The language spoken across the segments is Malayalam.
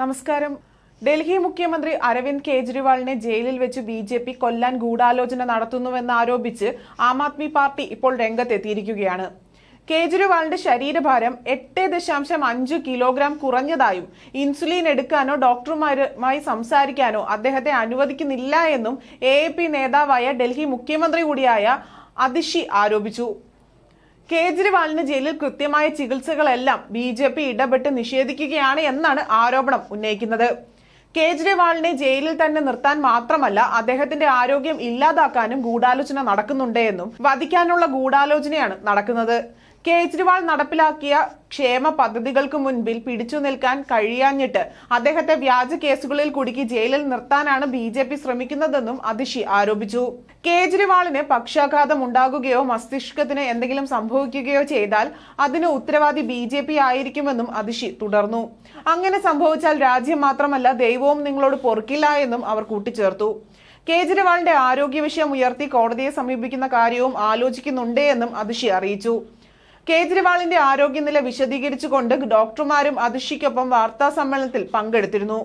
നമസ്കാരം. ഡൽഹി മുഖ്യമന്ത്രി അരവിന്ദ് കെജ്രിവാളിനെ ജയിലിൽ വെച്ച് ബി ജെ പി കൊല്ലാൻ ഗൂഢാലോചന നടത്തുന്നുവെന്ന് ആരോപിച്ച് ആം ആദ്മി പാർട്ടി ഇപ്പോൾ രംഗത്തെത്തിയിരിക്കുകയാണ്. കേജ്രിവാളിന്റെ ശരീരഭാരം എട്ട് ദശാംശം അഞ്ച് കിലോഗ്രാം കുറഞ്ഞതായും ഇൻസുലിൻ എടുക്കാനോ ഡോക്ടർമാരുമായി സംസാരിക്കാനോ അദ്ദേഹത്തെ അനുവദിക്കുന്നില്ല എന്നും എ നേതാവായ ഡൽഹി മുഖ്യമന്ത്രി കൂടിയായ അതിഷി ആരോപിച്ചു. കേജ്രിവാളിന് ജയിലിൽ കൃത്യമായ ചികിത്സകളെല്ലാം ബി ജെ പി ഇടപെട്ട് നിഷേധിക്കുകയാണ് എന്നാണ് ആരോപണം ഉന്നയിക്കുന്നത്. കേജ്രിവാളിനെ ജയിലിൽ തന്നെ നിർത്താൻ മാത്രമല്ല അദ്ദേഹത്തിന്റെ ആരോഗ്യം ഇല്ലാതാക്കാനും ഗൂഢാലോചന നടക്കുന്നുണ്ട് എന്നും വധിക്കാനുള്ള ഗൂഢാലോചനയാണ് നടക്കുന്നത്. കേജ്രിവാൾ നടപ്പിലാക്കിയ ക്ഷേമ പദ്ധതികൾക്ക് മുൻപിൽ പിടിച്ചു നിൽക്കാൻ കഴിയാഞ്ഞിട്ട് അദ്ദേഹത്തെ വ്യാജ കേസുകളിൽ കുടുക്കി ജയിലിൽ നിർത്താനാണ് ബി ജെ പി ശ്രമിക്കുന്നതെന്നും അതിഷി ആരോപിച്ചു. കേജ്രിവാളിന് പക്ഷാഘാതം ഉണ്ടാകുകയോ മസ്തിഷ്കത്തിന് എന്തെങ്കിലും സംഭവിക്കുകയോ ചെയ്താൽ അതിന് ഉത്തരവാദി ബി ജെ പി ആയിരിക്കുമെന്നും അതിഷി തുടർന്നു. അങ്ങനെ സംഭവിച്ചാൽ രാജ്യം മാത്രമല്ല ദൈവവും നിങ്ങളോട് പൊറുക്കില്ല എന്നും അവർ കൂട്ടിച്ചേർത്തു. കേജ്രിവാളിന്റെ ആരോഗ്യ വിഷയം ഉയർത്തി കോടതിയെ സമീപിക്കുന്ന കാര്യവും ആലോചിക്കുന്നുണ്ട് എന്നും അതിഷി അറിയിച്ചു. കേജ്രിവാളിന്റെ ആരോഗ്യനില വിശദീകരിച്ചുകൊണ്ട് ഡോക്ടർമാരും അതിഷിക്കൊപ്പം വാർത്താ സമ്മേളനത്തിൽ പങ്കെടുത്തിരുന്നു.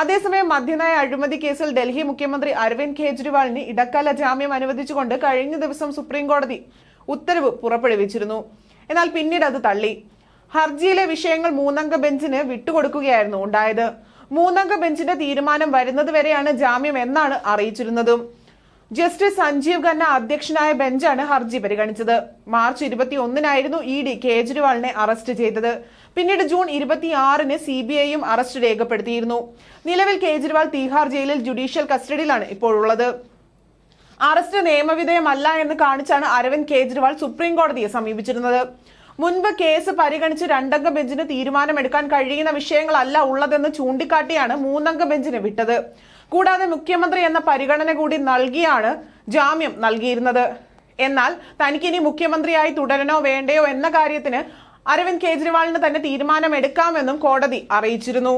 അതേസമയം മദ്യനയ അഴിമതി കേസിൽ ഡൽഹി മുഖ്യമന്ത്രി അരവിന്ദ് കെജ്രിവാളിന് ഇടക്കാല ജാമ്യം അനുവദിച്ചുകൊണ്ട് കഴിഞ്ഞ ദിവസം സുപ്രീം കോടതി ഉത്തരവ് പുറപ്പെടുവിച്ചിരുന്നു. എന്നാൽ പിന്നീട് അത് തള്ളി. ഹർജിയിലെ വിഷയങ്ങൾ മൂന്നംഗ ബെഞ്ചിന് വിട്ടുകൊടുക്കുകയായിരുന്നു ഉണ്ടായത്. മൂന്നംഗ ബെഞ്ചിന്റെ തീരുമാനം വരുന്നതുവരെയാണ് ജാമ്യം എന്നാണ് അറിയിച്ചിരുന്നതും. ജസ്റ്റിസ് സഞ്ജീവ് ഖന്ന അധ്യക്ഷനായ ബെഞ്ചാണ് ഹർജി പരിഗണിച്ചത്. മാർച്ച് ഇരുപത്തി ഒന്നിനായിരുന്നു ഇ ഡി കേജ്രിവാളിനെ അറസ്റ്റ് ചെയ്തത്. പിന്നീട് ജൂൺ ഇരുപത്തിയാറിന് സി ബി ഐയും അറസ്റ്റ് രേഖപ്പെടുത്തിയിരുന്നു. നിലവിൽ കേജ്രിവാൾ തീഹാർ ജയിലിൽ ജുഡീഷ്യൽ കസ്റ്റഡിയിലാണ് ഇപ്പോഴുള്ളത്. അറസ്റ്റ് നിയമവിധേയമല്ല എന്ന് കാണിച്ചാണ് അരവിന്ദ് കേജ്രിവാൾ സുപ്രീം കോടതിയെ സമീപിച്ചിരുന്നത്. മുൻപ് കേസ് പരിഗണിച്ച് രണ്ടംഗ ബെഞ്ചിന് തീരുമാനമെടുക്കാൻ കഴിയുന്ന വിഷയങ്ങളല്ല ഉള്ളതെന്ന് ചൂണ്ടിക്കാട്ടിയാണ് മൂന്നംഗ ബെഞ്ചിന് വിട്ടത്. കൂടാതെ മുഖ്യമന്ത്രി എന്ന പരിഗണന കൂടി നൽകിയാണ് ജാമ്യം നൽകിയിരുന്നത്. എന്നാൽ തനിക്കിനി മുഖ്യമന്ത്രിയായി തുടരണോ വേണ്ടയോ എന്ന കാര്യത്തിന് അരവിന്ദ് കെജ്രിവാളിന് തന്നെ തീരുമാനമെടുക്കാമെന്നും കോടതി അറിയിച്ചിരുന്നു.